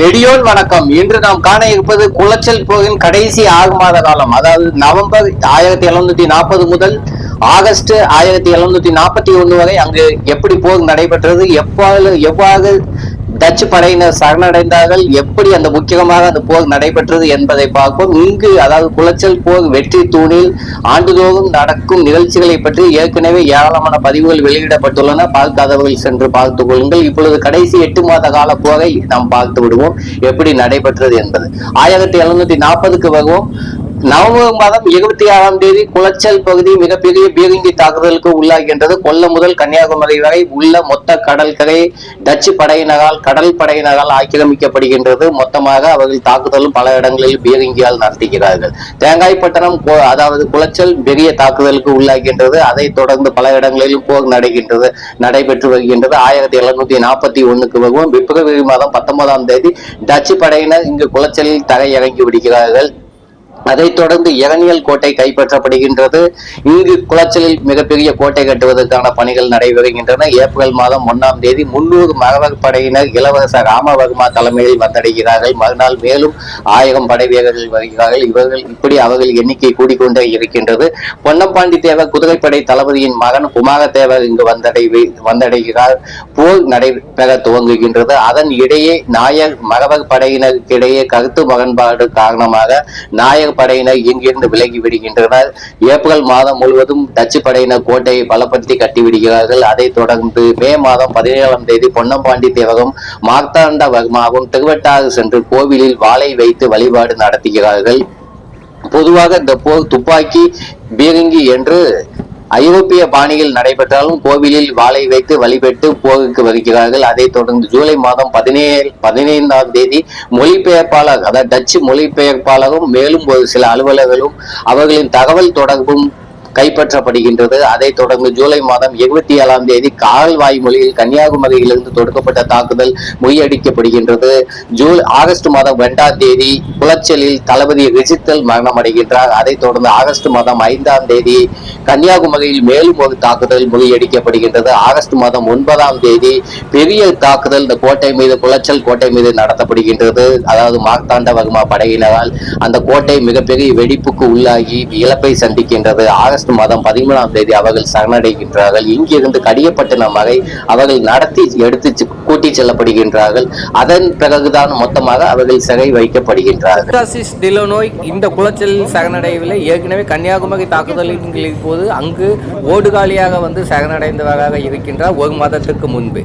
நெடியோன் வணக்கம். இன்று நாம் காண இருப்பது குளச்சல் போரின் கடைசி ஆறு மாத காலம். அதாவது நவம்பர் ஆயிரத்தி எழுநூத்தி நாற்பது முதல் ஆகஸ்ட் ஆயிரத்தி எழுநூத்தி நாற்பத்தி ஒண்ணு வரை அங்கு எப்படி போர் நடைபெற்றது எவ்வாறு எவ்வாறு டச்சு படையினர் சரணடைந்தார்கள். எப்படி அந்த முக்கியமாக அந்த போர் நடைபெற்றது என்பதை பார்ப்போம். இங்கு அதாவது குளச்சல் போர் வெற்றி தூணில் ஆண்டுதோறும் நடக்கும் நிகழ்ச்சிகளை பற்றி ஏற்கனவே ஏராளமான பதிவுகள் வெளியிடப்பட்டுள்ளன. பார்க்காதவர்கள் சென்று பார்த்துக் கொள்ளுங்கள். இப்பொழுது கடைசி எட்டு மாத கால போரை நாம் பார்த்து விடுவோம். எப்படி நடைபெற்றது என்பது. ஆயிரத்தி எழுநூத்தி நாற்பதுக்கு வருவோம். நவம்பர் மாதம் இருபத்தி ஆறாம் தேதி குளச்சல் பகுதி மிகப்பெரிய பீரங்கி தாக்குதலுக்கு உள்ளாகின்றது. கொல்லம் முதல் கன்னியாகுமரி வரை உள்ள மொத்த கடற்கரை டச்சு படையினரால் கடல் படையினரால் ஆக்கிரமிக்கப்படுகின்றது. மொத்தமாக அவர்கள் தாக்குதலும் பல இடங்களில் பீரங்கியால் நடத்துகிறார்கள். தேங்காய்பட்டணம் கோ- அதாவது குளச்சல் பெரிய தாக்குதலுக்கு உள்ளாகின்றது. அதைத் தொடர்ந்து பல இடங்களிலும் போர் நடைகின்றது நடைபெற்று வருகின்றது. ஆயிரத்தி எழுநூத்தி நாற்பத்தி ஒண்ணுக்கு வருவோம் பிப்ரவரி மாதம் பத்தொன்பதாம் தேதி டச்சு படையினர் இங்கு குளச்சலில் தரையிறங்கி விடுகிறார்கள். அதைத் தொடர்ந்து இரணியல் கோட்டை கைப்பற்றப்படுகின்றது. இங்கு குளச்சலில் மிகப்பெரிய கோட்டை கட்டுவதற்கான பணிகள் நடைபெறுகின்றன. ஏப்ரல் மாதம் ஒன்னாம் தேதி முன்னூறு மரவர் படையினர் இளவரசர் ராமவர்மா தலைமையில் வந்தடைகிறார்கள். மறுநாள் மேலும் ஆயிரம் படை வீரர்கள் வருகிறார்கள். இவர்கள் இப்படி அவர்கள் எண்ணிக்கை கூடிக்கொண்டே இருக்கின்றது. பொன்னம்பாண்டி தேவர் குதிரைப்படை தளபதியின் மகன் குமாரதேவர் இங்கு வந்தடை வந்தடைகிறார். போர் நடைபெற துவங்குகின்றது. அதன் இடையே நாயர் மரவர் படையினருக்கிடையே கருத்து முரண்பாடு காரணமாக நாயர் படையினர் இங்கிருந்து விலகி விடுகின்றனர். ஏப்ரல் மாதம் முழுவதும் டச்சு படையினர் கோட்டையை பலப்படுத்தி கட்டிவிடுகிறார்கள் அதைத் தொடர்ந்து மே மாதம் பதினேழாம் தேதி பொன்னம்பாண்டி தேவகம் மார்த்தாண்ட வர்மாவும் திருவட்டாறு சென்று கோவிலில் வாளை வைத்து வழிபாடு நடத்துகிறார்கள். பொதுவாக இந்த போர் துப்பாக்கி பீரங்கி என்று ஐரோப்பிய பாணியில் நடைபெற்றாலும் கோவிலில் வாளை வைத்து வழிபட்டு போகுக்கு வருகிறார்கள். அதைத் தொடர்ந்து ஜூலை மாதம் பதினேழு பதினைந்தாம் தேதி மொழிபெயர்ப்பாளர் அதாவது டச்சு மொழிபெயர்ப்பாளரும் மேலும் ஒரு சில அலுவலர்களும் அவர்களின் தகவல் தொடர்பும் கைப்பற்றப்படுகின்றது. அதைத் தொடர்ந்து ஜூலை மாதம் இருபத்தி ஏழாம் தேதி கால்வாய் மொழியில் கன்னியாகுமரியிலிருந்து தொடுக்கப்பட்ட தாக்குதல் முறியடிக்கப்படுகின்றது. ஜூலை ஆகஸ்ட் மாதம் இரண்டாம் தேதி குளச்சலில் தளபதி ரிஜித்தல் மரணமடைகின்றார். அதைத் தொடர்ந்து ஆகஸ்ட் மாதம் ஐந்தாம் தேதி கன்னியாகுமரியில் மேலும் ஒரு தாக்குதல் முறியடிக்கப்படுகின்றது. ஆகஸ்ட் மாதம் ஒன்பதாம் தேதி பெரிய தாக்குதல் இந்த கோட்டை மீது குளச்சல் கோட்டை மீது நடத்தப்படுகின்றது. அதாவது மார்த்தாண்ட வர்மா படையினரால் அந்த கோட்டை மிகப்பெரிய வெடிப்புக்கு உள்ளாகி இழப்பை சந்திக்கின்றது. ஆகஸ்ட் மாதம் பதிமூணாம் தேதி அவர்கள் சரணடைகின்றார்கள். இங்கிருந்து கடியப்பட்டினம் வரை அவர்கள் நடத்தி எடுத்து கூட்டி செல்லப்படுகின்றார்கள். அதன் பிறகுதான் மொத்தமாக அவர்கள் சிறை வைக்கப்படுகின்றார்கள். பிராசிஸ் இந்த குளச்சலில் சரணடையவில்லை. ஏற்கனவே கன்னியாகுமரி தாக்குதலின் போது அங்கு ஓடுகாலியாக வந்து சரணடைந்தவராக இருக்கின்றார். ஒரு மாதத்துக்கு முன்பு.